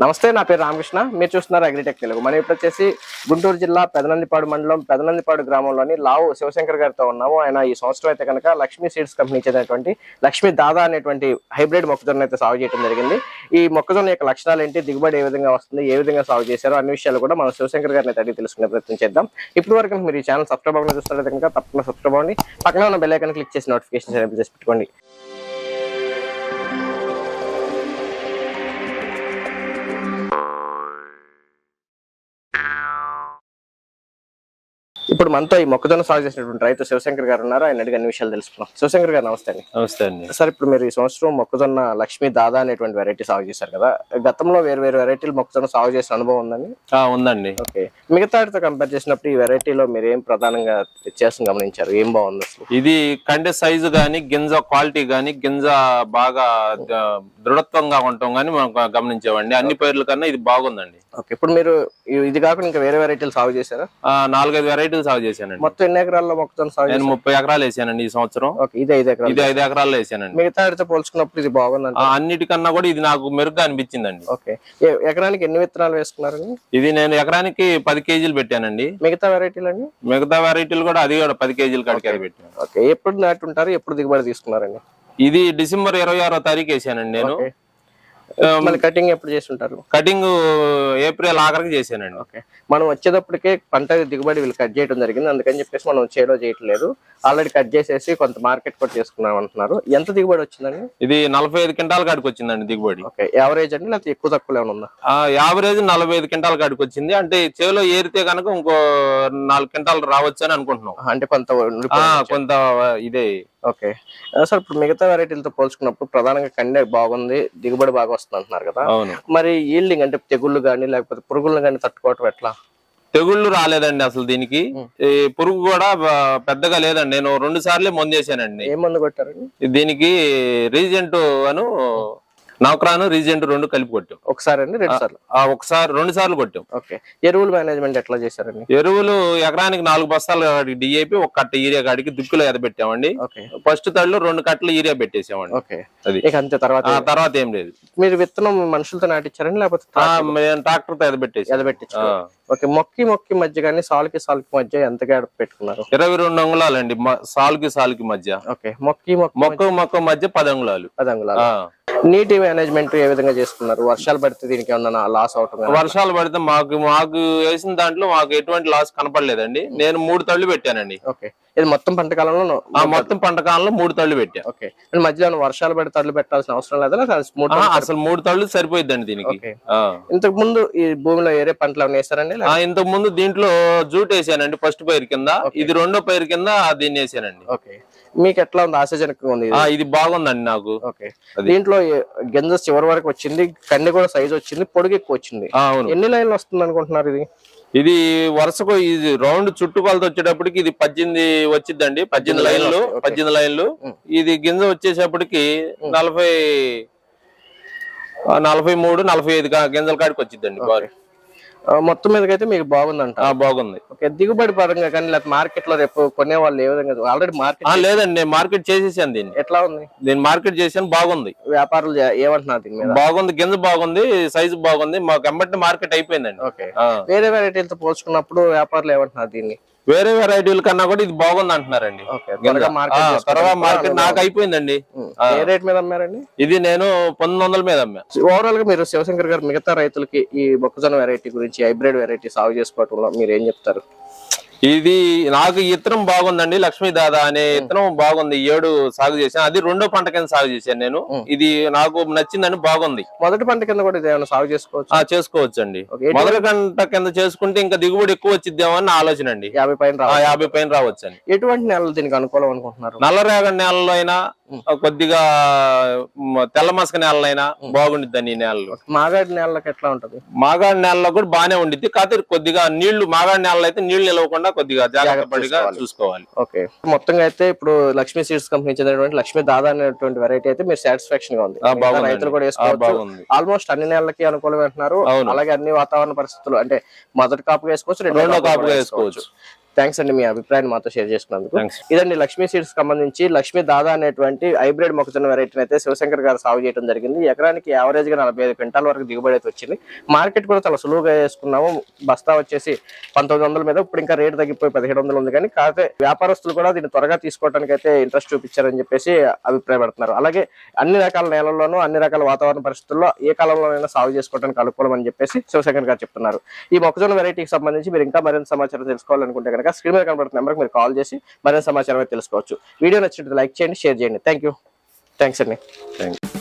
నమస్తే నా పేరు రామకృష్ణ. మీరు చూస్తున్నారు అగ్రిటెక్ తెలుగు మనం ఇప్పుడు వచ్చేసి గుంటూరు జిల్లా పెదనందిపాడు మండలం పెదనందిపాడు గ్రామంలోని లావు శివశంకర్ గారితో ఉన్నాము. ఆయన ఈ సంవత్సరం అయితే కనుక లక్ష్మీ సీడ్స్ కంపెనీ చెందినటువంటి లక్ష్మీ దాదా అనేటువంటి హైబ్రిడ్ మొక్కజొన్న అయితే సాగు చేయడం జరిగింది. ఈ మొక్కజొన్న యొక్క లక్షణాలు ఏంటి దిగుబడి ఏ విధంగా వస్తుంది ఏ విధంగా సాగు చేశారో అన్ని విషయాలు కూడా మనం శివశంకర్ గారిని అడిగి తెలుసుకునే ప్రయత్నం చేద్దాం. ఇప్పుడు వరకు మీరు ఈ ఛానల్ సబ్స్క్రైబ్ అవ్వడం చూస్తున్నట్లయితే కనుక తప్పకుండా సబ్స్క్రైబ్ అవ్వండి. పక్కన ఉన్న బెల్ ఐకాన్ క్లిక్ చేసి నోటిఫికేషన్ చేసి పెట్టుకోండి. ఇప్పుడు మనతో ఈ మొక్కజొన్న సాగు చేసినటువంటి రైతు శివశంకర్ గారు ఉన్నారు. ఆయన అడిగి అన్ని విషయాలు తెలుసుకున్నాం శివశంకర్ గారు నమస్తే అండి. నమస్తే అండి. సార్ ఇప్పుడు మీరు ఈ సంవత్సరం మొక్కజొన్న లక్ష్మీ దాదా అనేటువంటి వెరైటీ సాగు చేశారు కదా. గతంలో వేరు వేరు వెరైటీలు మొక్కజొన్న సాగు చేసిన అనుభవం ఉందండి? ఉందండి. ఓకే. మిగతా వాటితో కంపేర్ చేసినప్పుడు ఈ వెరైటీలో మీరు ఏం ప్రధానంగా వ్యత్యాసం గమనించారు? ఏం బాగుంది అసలు? ఇది కండె సైజు గాని గింజ క్వాలిటీ గాని గింజ బాగా దృఢత్వంగా ఉండటం గాని మనం గ- గమనించామండి అన్ని పైర్ల కన్నా ఇది బాగుందండి. ఓకే. ఇప్పుడు మీరు ఇది కాకుండా ఇంకా వేరే వెరైటీలు సాగు చేశారా? నాలుగైదు వెరైటీలు సాగు చేశానండి. మొత్తం ఎన్ని ఎకరాల్లో మొక్కజొన్న సాగు నేను ముప్పై ఎకరాలు వేసానండి ఈ సంవత్సరం. ఇది ఐదు ఎకరాలు. ఇది ఐదు ఎకరాల్లో వేసానండి. మిగతా పోల్చుకున్నప్పుడు ఇది బాగుందంట. ఆ, అన్నిటికన్నా కూడా ఇది నాకు మెరుగ్గా అనిపించిందండి. ఓకే. ఎకరానికి ఎన్ని విత్తనాలు వేసుకున్నారండి? ఇది నేను ఎకరానికి పది కేజీలు పెట్టానండి. మిగతా వెరైటీలు అండి మిగతా వెరైటీలు కూడా అది కూడా పది కేజీలు కాడికి పెట్టాను. ఓకే. ఎప్పుడు నాటి ఉంటారు ఎప్పుడు దిగుబడి తీసుకున్నారండి? ఇది డిసెంబర్ ఇరవై ఆరో తారీఖు వేసానండి నేను. కటింగ్ ఎప్పుడు చేసి ఉంటారు కటింగ్ ఏప్రిల్ ఆఖరికి చేశానండి. ఓకే. మనం వచ్చేటప్పటికే పంట దిగుబడి వీళ్ళు కట్ చేయడం జరిగింది. అందుకని చెప్పేసి మనం చేలో చేయట్లేదు. ఆల్రెడీ కట్ చేసేసి కొంత మార్కెట్ కూడా చేసుకున్నాం అంటున్నారు. ఎంత దిగుబడి వచ్చిందండి? ఇది నలభై ఐదు క్వింటాల కాడికి వచ్చిందండి దిగుబడి. ఓకే. యావరేజ్ అండి లేకపోతే ఎక్కువ తక్కువ ఏమైనా ఉందా? ఆ యావరేజ్ నలభై ఐదు క్వింటాల కాడికి వచ్చింది. అంటే చేలో ఏరితే కనుక ఇంకో నాలుగు క్వింటాలు రావచ్చు అని అనుకుంటున్నాం. అంటే కొంత. కొంత ఇదే. ఓకే. సార్ ఇప్పుడు మిగతా వెరైటీలతో పోల్చుకున్నప్పుడు ప్రధానంగా కండె బాగుంది దిగుబడి బాగా వస్తుంది అంటున్నారు కదా. అవును. మరి ఈల్డింగ్ అంటే తెగుళ్ళు కానీ లేకపోతే పురుగులను కానీ తట్టుకోవటం ఎట్లా? తెగుళ్ళు రాలేదండి అసలు దీనికి. ఈ పురుగు కూడా పెద్దగా లేదండి. నేను రెండు సార్లే మందేశానండి ఏ మందు కొట్టారండి? దీనికి రీజెంట్ అను నవక్రాను రీజెంట్ రెండు కలిపి కొట్టాం. ఒకసారి అండి రెండు సార్లు. ఆ ఒకసారి రెండు సార్లు కొట్టాం. ఓకే. ఎరువుల మేనేజ్మెంట్ ఎట్లా చేశారండి? ఎరువులు ఎకరానికి నాలుగు బస్తాలు డిఏపి ఒక కట్ట ఈరియా కాడికి దుక్కులో ఎదబెట్టామండి ఓకే. ఫస్ట్ తడిలో రెండు కట్టలు ఈరియా పెట్టేసామండి. ఓకే. ఇక అంతే తర్వాత ఆ తర్వాత ఏం లేదు. మీరు విత్తనం మనుషులతో నాటించారండి లేకపోతే ట్రాక్టర్? తో ఎదబెట్టేసాం ఎదబెట్టించారు ఓకే మొక్కి మొక్కి మధ్య కానీ సాల్కి సాల్కి మధ్య ఎంత గ్యాప్ పెట్టుకున్నారు? ఇరవై రెండు అంగుళాలండి సాలుకి సాలుకి మధ్య. ఓకే మొక్కి మొక్క మొక్క మొక్క మధ్య పది అంగుళాలు. పది అంగుళాలు. నీటి మేనేజ్మెంట్ ఏ విధంగా చేసుకున్నారు? వర్షాలు పడితే దీనికి ఏమన్నా లాస్ అవటం వర్షాలు పడితే మాకు మాకు వేసిన దాంట్లో మాకు ఎటువంటి లాస్ కనపడలేదండి. నేను మూడు తళ్ళు పెట్టానండి. ఓకే. ఇది మొత్తం పంట కాలంలో ఆ మొత్తం పంట కాలంలో మూడు తళ్ళు పెట్టా. ఓకే. మధ్యలో వర్షాలు పడితే తల్లు పెట్టాల్సిన అవసరం లేదా? అసలు మూడు తళ్ళు సరిపోయిద్దండి దీనికి. ఇంతకు ముందు ఈ భూమిలో ఏరే పంటలు వేసారండి ఇంతకు ముందు దీంట్లో జూట్ వేసానండి ఫస్ట్ పైరు కింద. ఇది రెండో పైరు కింద దీన్ని వేసానండి. ఓకే. మీకు ఎట్లా ఉంది? ఆశాజనకంగా ఉంది ఇది? బాగుందండి నాకు. ఓకే. దీంట్లో గింజ చివరి వరకు వచ్చింది కండి కూడా సైజ్ వచ్చింది పొడుగు ఎక్కువ వచ్చింది. ఎన్ని లైన్లు వస్తుంది అనుకుంటున్నారు ఇది? ఇది వరుసకు ఇది రౌండ్ చుట్టుకొలత వచ్చేటప్పటికి ఇది పద్దెనిమిది వచ్చిందండి పద్దెనిమిది లైన్లు. పద్దెనిమిది లైన్లు. ఇది గింజ వచ్చేటప్పటికి నలభై నలభై మూడు నలభై ఐదు గింజల కాడికి వచ్చిందండి మొత్తం మీదకి అయితే మీకు బాగుందంట. ఆ, బాగుంది. ఓకే దిగుబడి పరంగా కానీ లేకపోతే మార్కెట్లో రేపు కొనే వాళ్ళు ఏ విధంగా? ఆల్రెడీ మార్కెట్ లేదండి నేను మార్కెట్ చేసేసాను దీన్ని. ఎట్లా ఉంది? దీన్ని మార్కెట్ చేశాను బాగుంది. వ్యాపారులు ఏమంటున్నారు దీని మీద? బాగుంది గింజ బాగుంది సైజు బాగుంది మాకు ఎంబటి మార్కెట్ అయిపోయిందండి. ఓకే. వేరే వెరైటీలతో పోల్చుకున్నప్పుడు వ్యాపారులు ఏమంటున్నారు దీన్ని? వేరే వెరైటీల కన్నా కూడా ఇది బాగుంది అంటున్నారండి. ఆ, మార్కెట్ నాకు. అయిపోయిందండి. ఏ రేట్ మీద అమ్మారండి? ఇది నేను పంతొమ్మిది వందల మీద అమ్మా. ఓవరాల్గా మీరు శివశంకర్ గారు మిగతా రైతులకి ఈ మొక్కజొన్న వెరైటీ గురించి హైబ్రిడ్ వెరైటీ సాగు చేసుకోవటంలో మీరు ఏం చెప్తారు? ఇది నాకు ఇత్తనం బాగుందండి లక్ష్మీ దాదా అనే ఇత్తనం బాగుంది ఏడు సాగు చేశాను. అది రెండో పంట కింద సాగు చేశాను నేను. ఇది నాకు నచ్చిందని బాగుంది. మొదటి పంట కింద కూడా ఏమైనా సాగు చేసుకోవచ్చు? ఆ చేసుకోవచ్చండి. ఓకే. మొదటి గంట కింద చేసుకుంటే ఇంకా దిగుబడి ఎక్కువ వచ్చిద్దామో అని ఆలోచన అండి. యాభై పైన యాభై పైన రావచ్చండి. ఎటువంటి నెలలు దీనికి అనుకూలం అనుకుంటున్నారు? నల్లరేగడి నేలలో అయినా కొద్దిగా తెల్ల మసక నేలలో అయినా బాగుండిద్దండి ఈ నేలలు. మాగాడి నెలలకు ఎట్లా ఉంటది? మాగాడి నేలలో కూడా బాగానే ఉండిద్ది. కాకపోతే కొద్దిగా నీళ్ళు మాగాడి నేలలో అయితే నీళ్ళు నిలవకుండా కొద్దిగా జాగ్రత్త పడిగా చూసుకోవాలి. ఓకే. మొత్తంగా అయితే ఇప్పుడు లక్ష్మీ సీడ్స్ కంపెనీ చెందినటువంటి లక్ష్మీ దాదా అనేటువంటి వెరైటీ అయితే మీరు సాటిస్ఫాక్షన్గా ఉంది. రైతులు కూడా వేసుకోవచ్చు. ఆల్మోస్ట్ అన్ని నెలలకి అనుకూలం అంటున్నారు. అలాగే అన్ని వాతావరణ పరిస్థితులు అంటే మొదటి కాపుగా వేసుకోవచ్చు రెండో కాపుగా వేసుకోవచ్చు. థ్యాంక్స్ అండి మీ అభిప్రాయాన్ని మాతో షేర్ చేసుకున్నందుకు. ఇదండి లక్ష్మీ సీడ్స్ సంబంధించి లక్ష్మీ దాదా అనేటువంటి హైబ్రిడ్ మొక్కజొన్న వెరైటీని అయితే శివశంకర్ గారు సాగు చేయడం జరిగింది. ఎకరానికి యావరేజ్గా నలభై ఐదు క్వింటాల వరకు దిగుబడి అయితే వచ్చింది. మార్కెట్ కూడా చాలా సులువుగా వేసుకున్నాము. బస్తా వచ్చేసి పంతొమ్మిది వందల మీద ఇప్పుడు ఇంకా రేటు తగ్గిపోయి పదిహేడు వందలు ఉంది కానీ కాకపోతే వ్యాపారస్తులు కూడా దీన్ని త్వరగా తీసుకోవడానికి అయితే ఇంట్రెస్ట్ చూపించారని చెప్పేసి అభిప్రాయపడుతున్నారు. అలాగే అన్ని రకాల నేలల్లోనూ అన్ని రకాల వాతావరణ పరిస్థితుల్లో ఏ కాలంలోనైనా సాగు చేసుకోవడానికి అనుకూలం అని చెప్పేసి శివశంకర్ గారు చెప్తున్నారు. ఈ మొక్కజొన్న వెరైటీకి సంబంధించి మీరు ఇంకా మరింత సమాచారం తెలుసుకోవాలనుకుంటే కనుక స్క్రీన్ మీద కనబడుతున్న నెంబర్కి మీరు కాల్ చేసి మరింత సమాచారం తెలుసుకోవచ్చు. వీడియో నచ్చినట్టు లైక్ చేయండి షేర్ చేయండి. థ్యాంక్ యూ థ్యాంక్స్ అండి థ్యాంక్